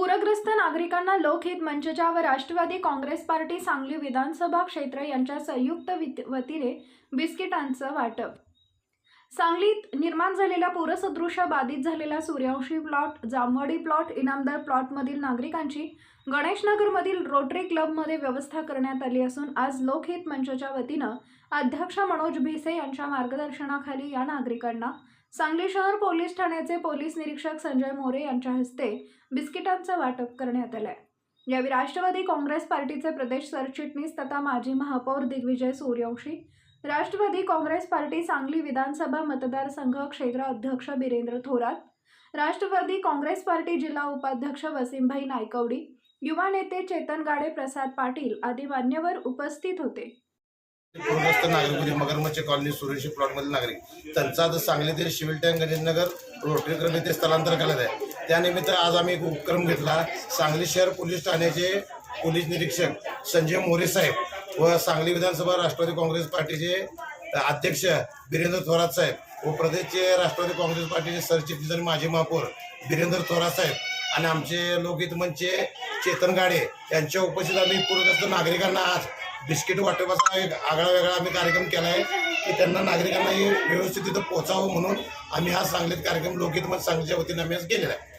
पूरग्रस्त नागरिकांना लोकहित मंचच्या व राष्ट्रवादी काँग्रेस पार्टी सांगली विधानसभा क्षेत्र यांच्या संयुक्त वतीने बिस्किटांचं वाटप. सांगलीत निर्माण झालेल्या पूरसदृश बाधित झालेल्या सूर्यवंशी प्लॉट जामवाडी प्लॉट इनामदार प्लॉटमधील नागरिकांची गणेशनगरमधील रोटरी क्लबमध्ये व्यवस्था करण्यात आली असून आज लोकहित मंचच्या वतीनं अध्यक्ष मनोज भिसे यांच्या मार्गदर्शनाखाली या नागरिकांना सांगली शहर पोलीस ठाण्याचे पोलीस निरीक्षक संजय मोरे यांच्या हस्ते बिस्किटांचं वाटप करण्यात आलंय. यावेळी राष्ट्रवादी काँग्रेस पार्टीचे प्रदेश सरचिटणीस तथा माजी महापौर दिग्विजय सूर्यवंशी राष्ट्रवादी काँग्रेस पार्टी सांगली विधानसभा मतदारसंघ क्षेत्र अध्यक्ष बिरेंद्र थोरात राष्ट्रवादी काँग्रेस पार्टी जिल्हा उपाध्यक्ष वसीमभाई नायकवडी युवा नेते चेतन गाडे प्रसाद पाटील आदी मान्यवर उपस्थित होते. पूरग्रस्त नागरिक मगरमच्छ कॉलनी सुरेशी प्लॉटमधील नागरिक. त्यांचा आता सांगलीतील सिव्हिल टँक गणेशनगर रोटरी क्रम येथे स्थलांतर करण्यात आहे त्यानिमित्त आज आम्ही एक उपक्रम घेतला. सांगली शहर पोलीस ठाण्याचे पोलीस निरीक्षक संजय मोरे साहेब व सांगली विधानसभा राष्ट्रवादी काँग्रेस पार्टीचे अध्यक्ष बिरेंद्र थोरात साहेब व प्रदेशचे राष्ट्रवादी काँग्रेस पार्टीचे सरचिटणीस आणि माजी महापौर बिरेंद्र थोरात साहेब आणि आमचे लोकहित मंचचे चेतन गाडे यांच्या उपस्थित आम्ही पूरग्रस्त नागरिकांना आज बिस्किट वाटपाचा एक आगळा वेगळा आम्ही कार्यक्रम केला आहे की त्यांना नागरिकांना हे व्यवस्थित तिथं पोचावं म्हणून आम्ही हा सांगलीत कार्यक्रम लोकहित सांगलीच्या वतीने आम्ही आज केलेला आहे.